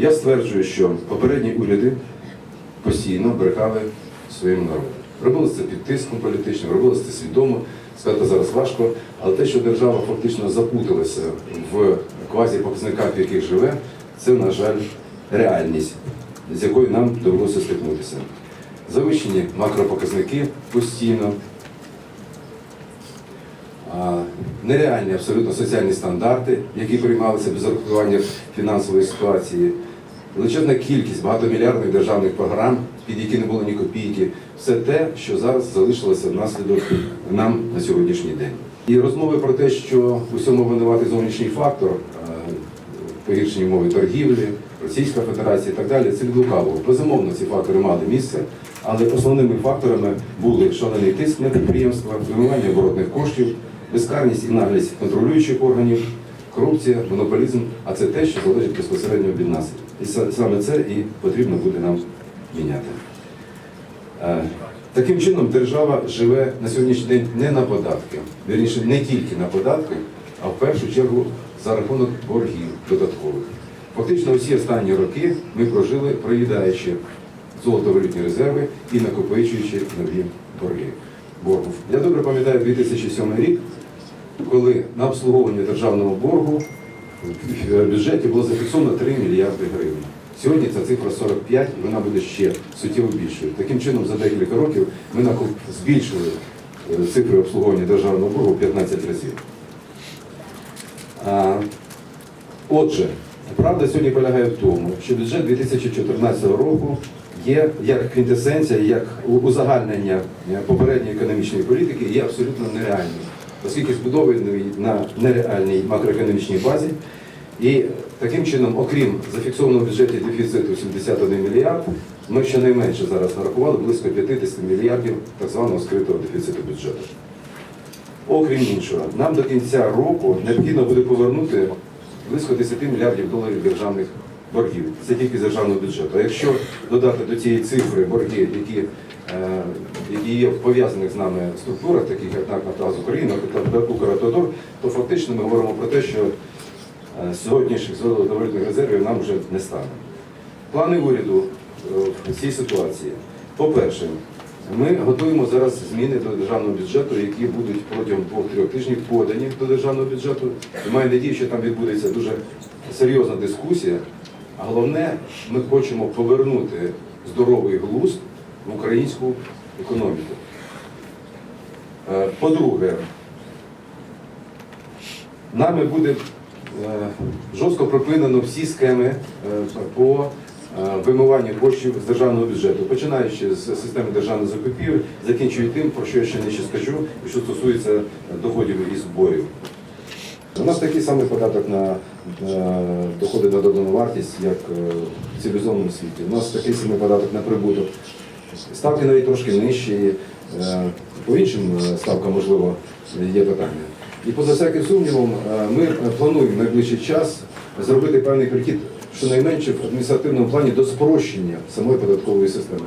Я стверджую, що попередні уряди постійно брехали своїм народу. Робили це під тиском політичним, робили це свідомо. Сказати зараз важко, але те, що держава фактично запуталася в квазі-показниках, в яких живе, це, на жаль, реальність, з якою нам довелося стикнутися. Завищені макропоказники постійно, нереальні абсолютно соціальні стандарти, які приймалися без урахування фінансової ситуації, величезна кількість багатомільярдних державних програм, під які не було ні копійки, все те, що зараз залишилося внаслідок нам на сьогоднішній день. І розмови про те, що у всьому винуватий зовнішній фактор, е, погіршені мови торгівлі, Російська Федерація і так далі, це від. Безумовно, ці фактори мали місце, але основними факторами були шалений тиск на підприємства, вимивання оборотних коштів, безкарність і наглість контролюючих органів, корупція, монополізм, а це те, що залежить безпосередньо від нас. І саме це і потрібно буде нам міняти. Е, Таким чином, держава живе на сьогоднішній день не на податки, вірніше, не тільки на податки, а в першу чергу за рахунок боргів додаткових. Фактично, усі останні роки ми прожили, проїдаючи золотовалютні резерви і накопичуючи нові борги. боргу. Я добре пам'ятаю 2007 рік, коли на обслуговування державного боргу в бюджеті було зафіксовано 3 мільярди гривень. Сьогодні ця цифра 45 і вона буде ще суттєво більшою. Таким чином, за декілька років ми збільшили е, цифри обслуговування державного боргу 15 разів. Отже, правда сьогодні полягає в тому, що бюджет 2014 року є як квінтесенція, як узагальнення попередньої економічної політики є абсолютно нереальним, оскільки збудований на нереальній макроекономічній базі. І таким чином, окрім зафіксованого бюджеті дефіциту 71 мільярд, ми щонайменше зараз нарахували близько 50 мільярдів так званого скритого дефіциту бюджету. Окрім іншого, нам до кінця року необхідно буде повернути близько 10 мільярдів доларів державних боргів. Це тільки з державного бюджету. А якщо додати до цієї цифри борги, які, е, які є в пов'язаних з нами структурах, таких як НАК «Нафтогаз України, «Укравтодор», то фактично ми говоримо про те, що е, сьогоднішніх золотовалютних резервів нам вже не стане. Плани уряду е, в цій ситуації. По-перше, ми готуємо зараз зміни до державного бюджету, які будуть протягом двох-трьох тижнів подані до державного бюджету. І маю надію, що там відбудеться дуже серйозна дискусія. Головне, ми хочемо повернути здоровий глузд в українську економіку. Е, По-друге, нами буде е, жорстко припинено всі схеми е, по вимиванню коштів з державного бюджету, починаючи з системи державних закупівель, закінчуючи тим, про що я ще нижче скажу, що стосується доходів і зборів. У нас такий самий податок на доходи на додану вартість, як е, в цивілізованому світі. У нас такий самий податок на прибуток. Ставки навіть трошки нижчі. е, По іншим е, ставкам, можливо, є питання. І поза всяким сумнівом, ми плануємо в найближчий час зробити певний перехід, щонайменше в адміністративному плані до спрощення самої податкової системи.